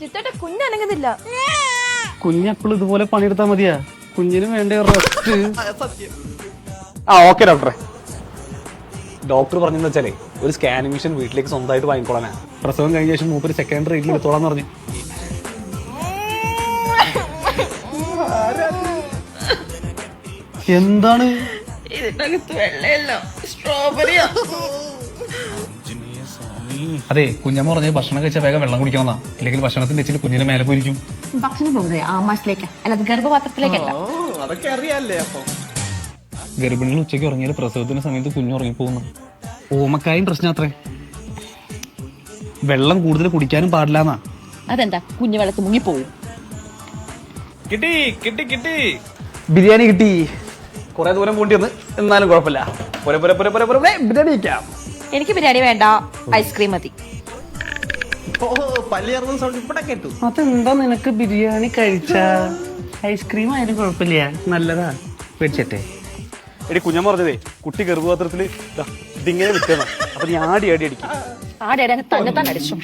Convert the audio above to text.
ചിത്തോട്ട കുഞ്ഞനങ്ങുന്നില്ല കുഞ്ഞെപ്പോഴും ഇതുപോലെ പണിയെടുത്താൽ മതിയാ. കുഞ്ഞിന് വേണ്ട റെസ്റ്റ് ആ ഓക്കെ ഡോക്ടറെ ഡോക്ടർ പറഞ്ഞെന്ന് വെച്ചാലേ ഒരു സ്കാനിങ് മെഷീൻ വീട്ടിലേക്ക് സ്വന്തമായിട്ട് വാങ്ങിക്കോളാനാ പ്രസവം കഴിഞ്ഞ ശേഷം മൂപ്പര് സെക്കൻഡ് റേറ്റിൽ എടുത്തോളാന്ന് പറഞ്ഞു. എന്താണ്? ഇതിനകത്ത് വെള്ളയല്ലോ സ്ട്രോബെറിയാ അതെ കുഞ്ഞമ്മ പറഞ്ഞ് ഭക്ഷണം കഴിച്ച വേഗം വെള്ളം കുടിക്കണം ഇല്ലെങ്കിൽ ഭക്ഷണത്തിന്റെ വെച്ചിട്ട് കുഞ്ഞിനെ മേലെ പോയിരിക്കും. ഭക്ഷണം പോകുന്നത് ആമാശത്തിലേക്ക് അല്ലാതെ ഗർഭപാത്രത്തിലേക്കല്ല. അതൊക്കെ അറിയാല്ലേ അപ്പൊ. ഗർഭിണികൾ ഉച്ചയ്ക്ക് ഉറങ്ങിയാൽ പ്രസവത്തിന്റെ സമയത്ത് കുഞ്ഞു ഉറങ്ങിപ്പോകുന്നു. ഓമക്കായും പ്രശ്നം അത്രേ. വെള്ളം കൂടുതൽ കുടിക്കാനും പാടില്ലെന്നാ. അതെന്താ? കുഞ്ഞു വെള്ളത്തിൽ പോകും കിട്ടി കിട്ടി കിട്ടി. ബിരിയാണി കിട്ടി. കുറെ ദൂരം കൂട്ടി വന്ന് എന്നാലും കുഴപ്പമില്ല. പുര പുര പുര പുര പോരെ ബിരിയാണി കഴിക്കാം എനിക്ക് ബിരിയാണി വേണ്ട. ഐസ്ക്രീം മതി. ഓ പല്ലിയറുന്ന സൗണ്ട് ഇവിടെ കേട്ടു. അതെന്താ നിനക്ക് ബിരിയാണി കഴിച്ച? ഐസ്ക്രീം ആയാലും കുഴപ്പമില്ല. നല്ലതാ. പേടിച്ചട്ടെ. എടി കുഞ്ഞമ്മ പറഞ്ഞതേ കുട്ടി ഗർഭപാത്രത്തിൽ ദാ ഇതിങ്ങനെ വിറ്റണം അപ്പൊ നീ ആടി ആടി അടിക്കും. ആടെ തന്നെ തന്നെ അടിച്ചു.